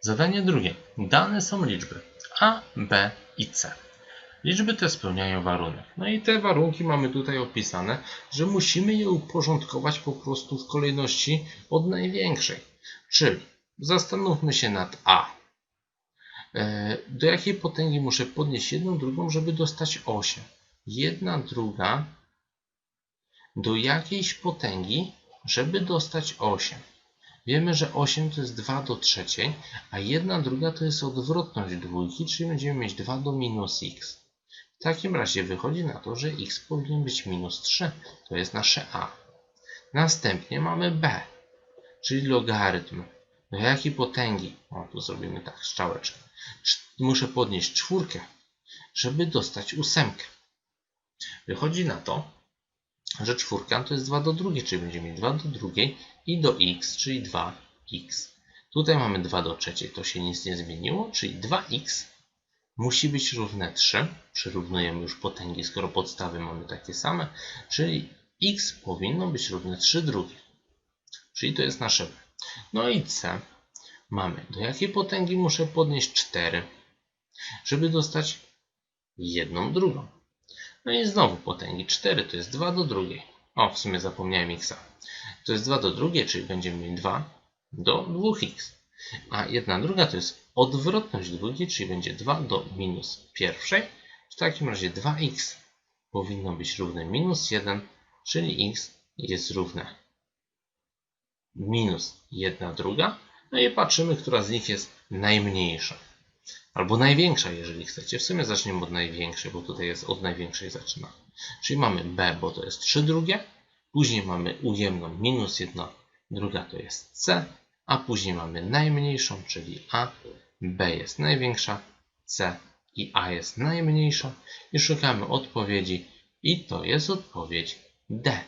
Zadanie drugie. Dane są liczby A, B i C. Liczby te spełniają warunek. No i te warunki mamy tutaj opisane, że musimy je uporządkować po prostu w kolejności od największej. Czyli zastanówmy się nad A. E, Do jakiej potęgi muszę podnieść jedną, drugą, żeby dostać 8? Jedna, druga do jakiejś potęgi, żeby dostać 8. Wiemy, że 8 to jest 2 do trzeciej, a 1 druga to jest odwrotność dwójki, czyli będziemy mieć 2 do minus x. W takim razie wychodzi na to, że x powinien być minus 3. To jest nasze a. Następnie mamy b, czyli logarytm. Do jakiej potęgi? O, tu zrobimy tak, strzałeczkę. Cz- Muszę podnieść czwórkę, żeby dostać ósemkę. Wychodzi na to, że czwórka to jest 2 do drugiej, czyli będziemy mieć 2 do drugiej i do x, czyli 2x. Tutaj mamy 2 do trzeciej, to się nic nie zmieniło, czyli 2x musi być równe 3. Przyrównujemy już potęgi, skoro podstawy mamy takie same, czyli x powinno być równe 3 drugie. Czyli to jest nasze b. No i c mamy. Do jakiej potęgi muszę podnieść 4, żeby dostać jedną drugą. No i znowu potęgi 4 to jest 2 do drugiej. O, w sumie zapomniałem x. To jest 2 do drugiej, czyli będziemy mieć 2 do 2x. A jedna druga to jest odwrotność dwójki, czyli będzie 2 do minus pierwszej. W takim razie 2x powinno być równe minus 1, czyli x jest równe minus 1 druga. No i patrzymy, która z nich jest najmniejsza. Albo największa, jeżeli chcecie. W sumie zaczniemy od największej, bo tutaj jest od największej zaczyna. Czyli mamy b, bo to jest 3 drugie. Później mamy ujemną minus 1 druga to jest c. A później mamy najmniejszą, czyli a. b jest największa, c i a jest najmniejsza. I szukamy odpowiedzi. I to jest odpowiedź d.